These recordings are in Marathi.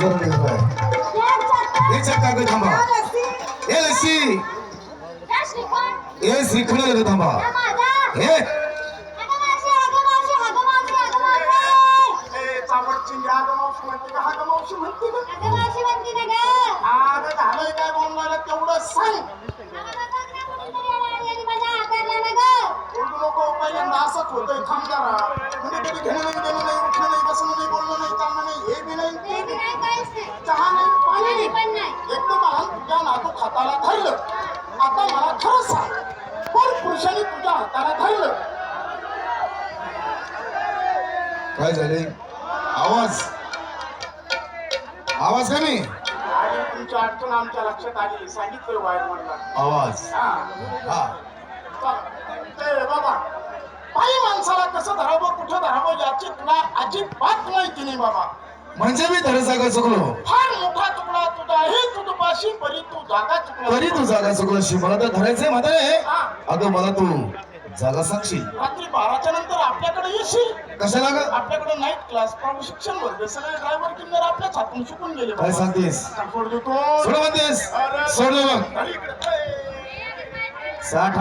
बाजार निघालाय हे चक्का ग थांबा हे हे श्रीखंड ग थांबा हे हा तेवढं सांग पहिल्यांदा असंच होतंय थांब जरा म्हणजे कधी घेणं नाही हाताला धरलं. आता मला खरं सांग कोण पुरुषाने तुझ्या हाताला धरलं? काय झाले? आवाज. आवाज कमी आणि तुमची अडचण आमच्या लक्षात आली सांगितलं वायर म्हणला आवाज. हा. हा. ते बाबा? बाई माणसाला कसं धरावं कुठं धरावं याची तुला अजिबात माहिती नाही बाबा. म्हणजे मी धर जागा चुकलो. हे. परी तू जागा चुकला तरी तू जागा चुकलो शी मला तर धरायचंय म्हातारे हा. अगं मला तू जागा सांगशील? रात्री बाराच्या नंतर आपल्याकडे येशील. कशाला ग? आपल्याकडे नाईट क्लास प्रशिक्षण भरले सगळे ड्रायव्हर किन्नर आपल्याच हातून शिकून गेले. काय. सांगतेस? सोड देतो. सोड म्हणतेस? सोडलं मग अरे इकडे. ए, साठ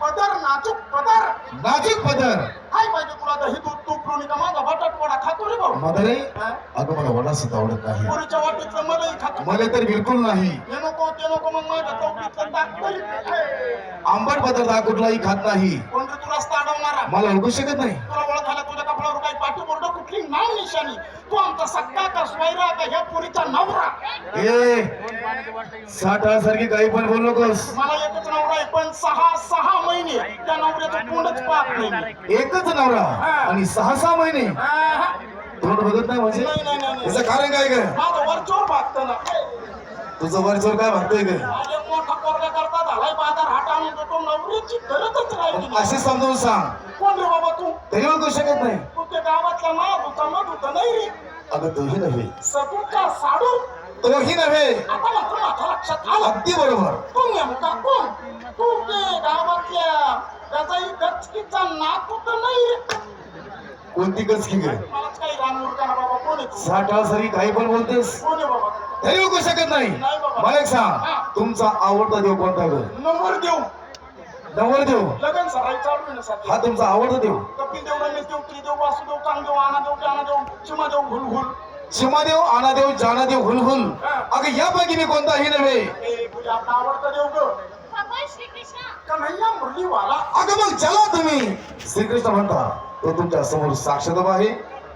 पदर नाजूक पदर. नाजूक पदर. काय पाहिजे तुला दही दूध तूप लोणी का माझा अगं मला आवडत नाही. पोरीच्या वाटीतलं मलाही खातो. मला तर बिलकुल नाही. हे नको ते नको मग माझ्या चौकीतलं टाक आंबट पदार्थ हा कुठलाही खात नाही. कोण रे तू रस्ता अडवणारा मला ओळखू शकत नाही. तुला ओळखायला तुझ्या कपड्यावर काही कुठली नाव निशाणी. तू आमचा सक्का का स्वैरा का ह्या पोरीचा नवरा? ए साठासारखी काही पण बोलू नकोस. मला एकच नवरा आहे पण सहा सहा महिने त्या नवऱ्याचं तोंडच पाहत नाही मी. एकच नवरा आणि सहा सहा महिने. आहा. तोंड बघत नाही म्हणजे नाही, नाही, नाही, नाही. याचं कारण काय माझं वरचोर भागतं ना. तुझं वरचोर काय भागतोय ग? माझे मोठा पोरगा करता झालाय बाजार हाट आणून देतो नवरीची गरजच राहिली नाही. असे समजावून सांग. कोण रे बाबा तू? तरी ओळखू शकत नाही. तू ते गावातला मा धुता नाही रे. अगं तोही नव्हे. सतूचा साडू. तोही नव्हे. आता मात्र माझ्या लक्षात आलं. अगदी बरोबर. तू नेमका कोण? तू ते गावातल्या त्याचाही गचकीचा नाक तर नाही रे. कोणती गच की ग साठा सरी काही पण बोलतेस. कोण आहे बाबा तरी ओळखू शकत नाही. मला एक सांग. तुमचा आवडता देव कोणता ग नंबर देऊ नवर देव? लगन सराई चालू हा तुमचा आवडता देव. कपिल देव रमेश देव त्रिदेव वासुदेव कांगदेव आनादेव ज्ञानदेव चिमादेव हुलहुल. शिमादेव आनादेव जानादेव हुलहुल. अगं यापैकी मी कोणताही नव्हे? ए तुझा आपला आवडता देव ग. कन्हैया मुरलीवाला. अगं मग चला तुम्ही. श्रीकृष्ण म्हणता तो तुमच्यासमोर साक्षात आहे.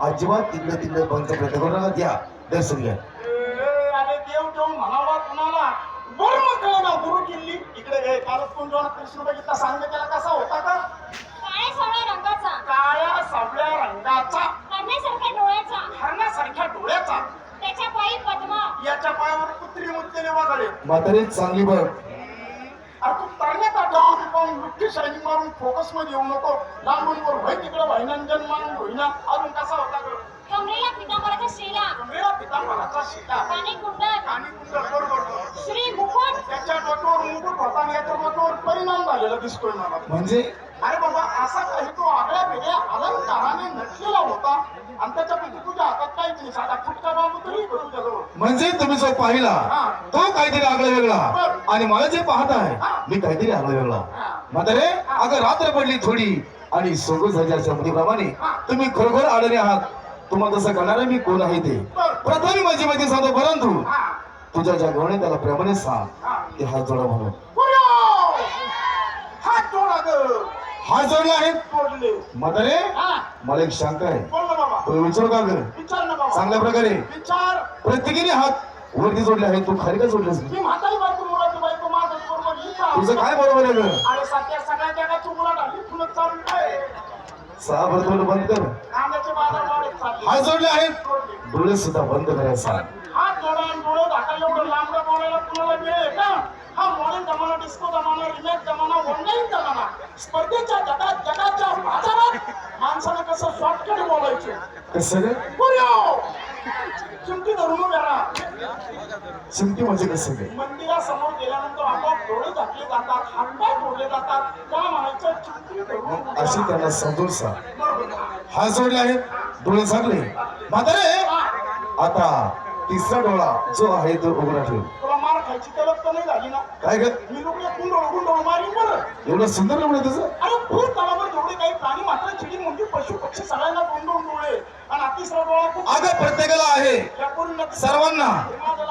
अजिबात तिकडे तिकडे पंच प्रयत्न करू नका. द्या दर्शन घ्या. ए, अरे देव देव म्हणावा कुणाला? बरं गुरु किल्ली. इकडे ए, कालच कोण जेव्हा कृष्ण बघितला सांग त्याला कसा होता का? काळ्या सावळ्या रंगाचा. काळ्या सावळ्या रंगाचा. डोळ्याचा. हरणासारख्या डोळ्याचा. त्याच्या पायी पद्मा. याच्या पायावर कुत्री वादळे म्हातारे चांगली बघ. अरे तू तरण्यात आठवून पाहून मुठी शायनिंग मारून फोकसमध्ये येऊ नको. लांबून वर व्हाय तिकडे व्हायनंजन मान होईना अजून कसा होता ग? कमरेला पितांबराचा शेला. मेरा पितांबराचा शिला. काने कुंडल आणि कुंडल बरोबर. श्री मुकुट. त्याच्या डोक्यावर मुकुट होता आणि याच्या डोक्यावर परिणाम झालेला दिसतोय मला. म्हणजे? अरे बाबा असा काही तो आगळ्या वेगळ्या अलंकाराने नटलेला होता. आणि त्याच्यापैकी तुझ्या हातात काहीच नाही. साधा फुटका बाबू तरी का तुझ्याजवळ म्हणजे तुम्ही जो पाहिला तो काहीतरी आगळा वेगळा. आणि मला जे पाहत आहे मी काहीतरी आगळा वेगळा. म्हातारे अगं रात्र पडली थोडी आणि सोगो झाल्याच्या प्रमाणे तुम्ही खरोखर आढळले आहात. तुम्हाला तसं करणार मी कोण आहे ते? प्रथम माझी माहिती सांगतो परंतु हा, तुझ्या ज्या गवणे त्याला प्रेमाने सांग. ते हात जोडा म्हणून. पुऱ्यो! हात जोडा ग. हात जोडले आहेत? जोडले. म्हातारे हा. मला एक शंका आहे. बोल. विचारू का ग? विचार ना बाबा. चांगल्या प्रकारे. विचार. प्रत्येकीने हात वरती जोडले आहेत. तू खाली का जोडलेस? तुझं काय बरोबर आहे आहे सहा बरोबर बंद कर. हात जोडले आहेत. डोळे सुद्धा बंद करायला सांग. हात जोडा आणि डोळे झाका एवढं लांबडं बोलायला कुणाला वेळ आहे का? हा मॉडर्न जमाना डिस्को जमाना रिमेक जमाना ऑनलाईन जमाना. स्पर्धेच्या जगात जगाच्या बाजारात माणसाने कसं शॉर्टकट बोलायचे? कसं! चिमटी धरून उभ्या राहा. चिमटी म्हणजे कसं ग? मंदिरासमोर गेल्यानंतर आपोआप डोळे झाकले जातात हातपाय जोडले जातात. त्या म्हणायचं चिमटी धरून अशी. त्यांना समजून सांग. हात जोडले आहेत? डोळे झाकले. म्हातारे! आता तिसरा डोळा जो आहे तो उघडा ठेव. खायची तलप तर नाही झाली ना. काय ग? मी मारीन बरं. एवढं सुंदर तुझं अरे भूत तलावर जेवढे काही प्राणी मात्र चिडी म्हणजे पशु पक्षी सगळ्यांना दोन दोन डोळे आणि हा तिसरा डोळा खूप अगं प्रत्येकाला आहे. सर्वांना.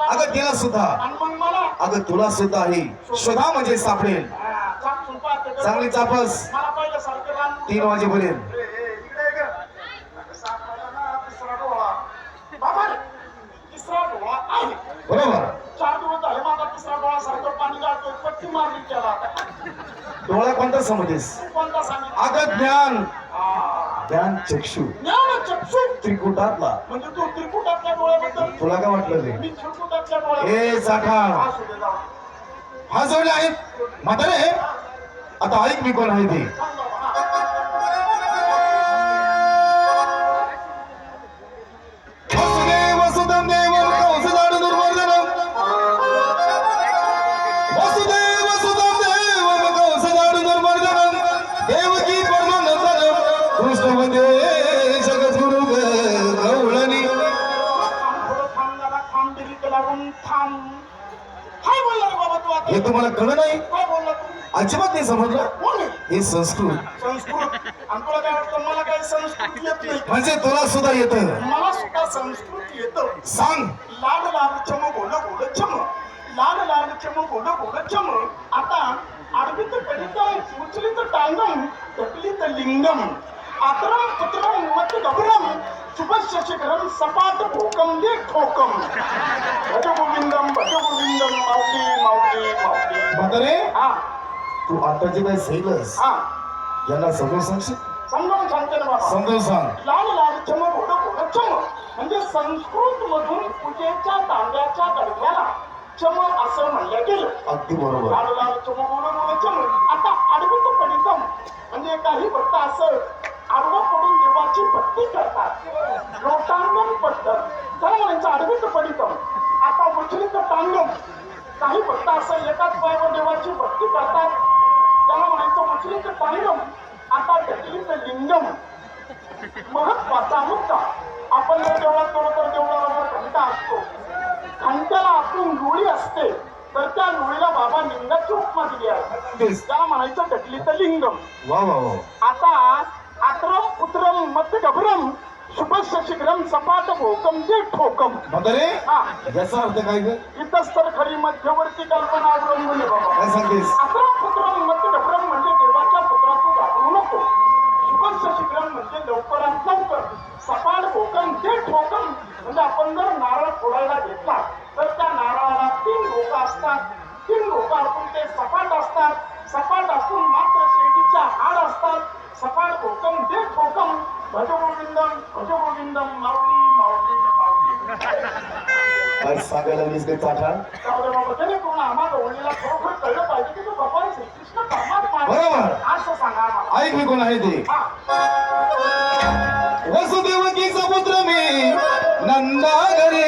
अगं तिला सुद्धा. आणि मग मला अगं तुला सुद्धा आहे. शोधा म्हणजे सापडेल. हा, चाप सुंपा ते कर. चांगली चापस. मला पहिलं सारखं रान. तीन वाजेपर्यंत. ए, ए, इकडे ये गं. साप आला ना, तिसरा डोळा. बाबा रे, तिसरा डोळा आहे. बरोबर चार दिवस झाले माझा तिसरा डोळा सारखं पाणी गाळतोय पट्टी मारली त्याला. आता डोळा कोणता समजेस तू कोणता सांगितलं? अगं ज्ञान. ज्ञान चक्षु. ज्ञान चक्षु. त्रिकुटातला. म्हणजे तू त्रिकुटातल्या डोळ्याबद्दल तुला काय वाटलं रे मी त्रिकुटातल्या डोळ्या ए. हा जोडले आहेत म्हातारे आता ऐक मी कोण आहे ते. जरा, थांब. बिरीत लागून थांब. काय बोलला रे बाबा तू आता? हे तुम्हाला कळलं नाही? काय बोलला तू? अजिबात नाही समजलं. कोण आहे? हे संस्कृत. संस्कृत. आणि तुला काय वाटतं मला काही संस्कृत येत नाही? म्हणजे तुला सुद्धा येत. मला सुद्धा संस्कृत येतं. सांग. लाल लाल चम गोड गोड चम. लाल लाल चम गोड गोड चम. आता आडवी तर कलित उचली तर टांगम टकली तर लिंगम. आतरम पुत्रम मत गबरम शुभस्य शिखरम सपाट भोकम दे ठोकम. भज गोविंदम भज गोविंदम माऊली माऊली माऊली म्हातारे हा. तू आता जे काय सैलस हा. यांना समजून सांगशील? समजावून सांगते ना बाबा. समजून सांग. लाल लाल चम घोड घोड चम म्हणजे संस्कृत मधून पूजेच्या तांब्याच्या गडव्याला चम असं म्हणलं गेलं. अगदी बरोबर. लाल लाल चम गोड गोड चम आता आडवीत पडितम. म्हणजे काही भक्त असं आडवं पडून देवाची भक्ती करतात. लोटांगण पद्धत त्याला म्हणायचं आडवीत पडितम आता उचलित टांगम काही भक्त असं एकाच पायावर देवाची भक्ती करतात. त्याला म्हणायचं उचलित टांगम आता ढकलीत लिंगम. महत्त्वाचा मुद्दा. आपण जर देवळात गेलो तर देवळावर घंटा असतो. घंट्याला आपण रुळी असते. तर त्या रुळीला बाबा लिंगाची उपमा दिली आहे. त्याला म्हणायचं ढकलीत लिंगम. वा वा वा. आता आत्रम पुत्रम मत गभरम शुभस्य शीघ्रम सपाट भोकम ते ठोकम म्हातारे हा. याचा अर्थ काय ग? इथंच तर खरी मध्यवर्ती कल्पना अवलंबून आहे बाबा काय सांगतेस? अकरा पुत्र मत डबरम म्हणजे देवाच्या पुत्रातून घाबरू नको. शुभस्य शीघ्रम म्हणजे लवकरात लवकर सपाट ठोकन ते ठोकन म्हणजे आपण जर नारळ फोडायला घेतला तर त्या नारळाला तीन डोकं असतात. तीन डोकं असून ते सपाट असतात. सपाट असून मात्र शेतीच्या हाड असतात सपाट दे ते भज गोविंदम भज गोविंदम माऊली माऊली माऊली सांगायला त्याने आम्हाला ओळीला खरोखर कळलं पाहिजे की तो भगवान श्रीकृष्ण परमात्मा बरोबर. असं सांगा ऐक मी कोण आहे ते हा. वसुदेवकीचा पुत्र मी नंदा घरी